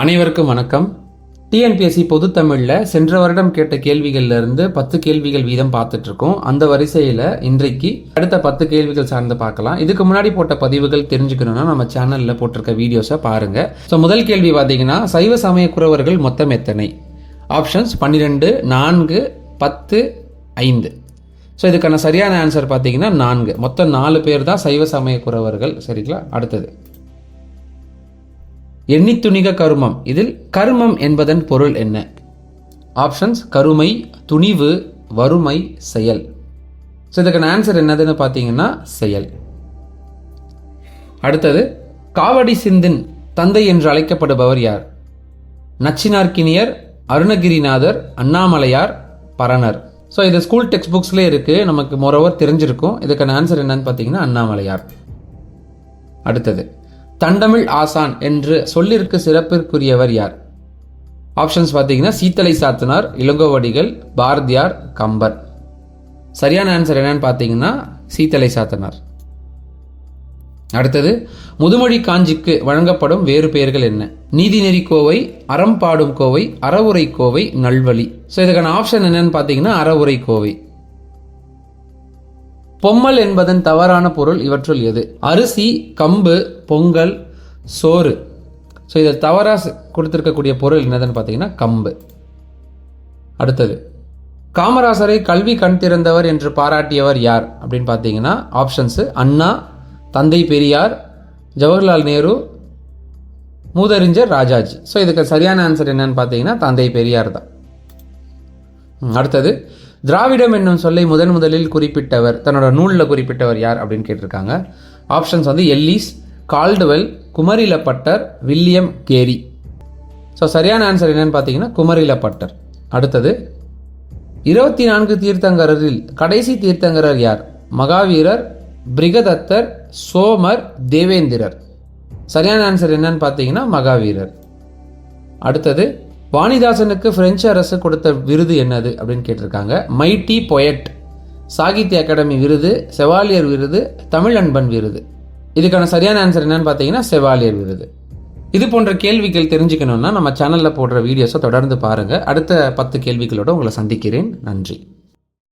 அனைவருக்கும் வணக்கம். டிஎன்பிஎஸ்சி பொதுத்தமிழில் சென்ற வருடம் கேட்ட கேள்விகள்ல இருந்து பத்து கேள்விகள் வீதம் பார்த்துட்டு இருக்கோம் அந்த வரிசையில் இன்றைக்கு அடுத்த பத்து கேள்விகள் சார்ந்து பார்க்கலாம். இதுக்கு முன்னாடி போட்ட பதிவுகள் தெரிஞ்சுக்கணும்னா நம்ம சேனலில் போட்டிருக்க வீடியோஸை பாருங்க. ஸோ முதல் கேள்வி பார்த்தீங்கன்னா சைவ சமய குறவர்கள் மொத்தம் எத்தனை? ஆப்ஷன்ஸ் பன்னிரெண்டு நான்கு பத்து ஐந்து. ஸோ இதுக்கான சரியான ஆன்சர் பார்த்தீங்கன்னா நான்கு. மொத்தம் நாலு பேர் தான் சைவ சமய குறவர்கள். சரிங்களா? அடுத்தது. எண்ணித்துணிக கருமம். இதில் கருமம் என்பதன் பொருள் என்ன? ஆப்ஷன்ஸ் கருமை துணிவு வறுமை செயல். ஸோ இதுக்கான ஆன்சர் என்னதுன்னு பார்த்தீங்கன்னா செயல். அடுத்தது காவடி சிந்தின் தந்தை என்று அழைக்கப்படுபவர் யார்? நச்சினார்க்கினியர் அருணகிரிநாதர் அண்ணாமலையார் பரணர். ஸோ இது ஸ்கூல் டெக்ஸ்ட் புக்ஸ்லேயே இருக்குது நமக்கு மொரோவர் தெரிஞ்சிருக்கும். இதுக்கான ஆன்சர் என்னன்னு பார்த்தீங்கன்னா அண்ணாமலையார். அடுத்தது தண்டமிழ் ஆசான் என்று சொல்லிற்கு சிறப்பிற்குரியவர் யார்? ஆப்ஷன்ஸ் பார்த்தீங்கன்னா சீத்தலை சாத்தனார் இளங்கோவடிகள் பாரதியார் கம்பர். சரியான ஆன்சர் என்னன்னு பார்த்தீங்கன்னா சீத்தலை சாத்தனார். அடுத்தது முதுமொழி காஞ்சிக்கு வழங்கப்படும் வேறு பெயர்கள் என்ன? நீதிநெறி கோவை அறம் பாடும் கோவை அறவுரை கோவை நல்வழி. ஸோ இதுக்கான ஆப்ஷன் என்னன்னு பார்த்தீங்கன்னா அறவுரை கோவை. பொம்மல் என்பதன் தவறான பொருள் இவற்றுள் எது? அரிசி கம்பு பொங்கல் சோறு. ஸோ இதை தவறாக கொடுத்துருக்கக்கூடிய பொருள் என்னதுன்னு பார்த்தீங்கன்னா கம்பு. அடுத்தது காமராசரை கல்வி கண் திறந்தவர் என்று பாராட்டியவர் யார்? அப்படின்னு பார்த்தீங்கன்னா ஆப்ஷன்ஸு அண்ணா தந்தை பெரியார் ஜவஹர்லால் நேரு மூதறிஞர் ராஜாஜி. ஸோ இதுக்கு சரியான ஆன்சர் என்னன்னு பார்த்தீங்கன்னா தந்தை பெரியார் தான். அடுத்தது திராவிடம் என்னும் சொல்லை முதன் முதலில் குறிப்பிட்டவர் தன்னோட நூலில் குறிப்பிட்டவர் யார் அப்படின்னு கேட்டிருக்காங்க. ஆப்ஷன்ஸ் வந்து Ellis Caldwell Kumarilabhattar William Carey. So சரியான ஆன்சர் என்னன்னு பார்த்தீங்கன்னா குமரிலப்பட்டர். அடுத்தது இருபத்தி நான்கு தீர்த்தங்கரரில் கடைசி தீர்த்தங்கரர் யார்? மகாவீரர் பிரிகதத்தர் சோமர் தேவேந்திரர். சரியான ஆன்சர் என்னன்னு பார்த்தீங்கன்னா மகாவீரர். அடுத்தது வாணிதாசனுக்கு பிரெஞ்சு அரசு கொடுத்த விருது என்னது அப்படின்னு கேட்டிருக்காங்க. மைட்டி பொயட் சாகித்ய அகாடமி விருது செவாலியர் விருது தமிழ் அன்பன் விருது. இதுக்கான சரியான ஆன்சர் என்னன்னு பார்த்தீங்கன்னா செவாலியர் விருது. இது போன்ற கேள்விகள் தெரிஞ்சுக்கணும்னா நம்ம சேனலில் போடுற வீடியோஸை தொடர்ந்து பாருங்கள் அடுத்த பத்து கேள்விகளோட உங்களை சந்திக்கிறேன். நன்றி.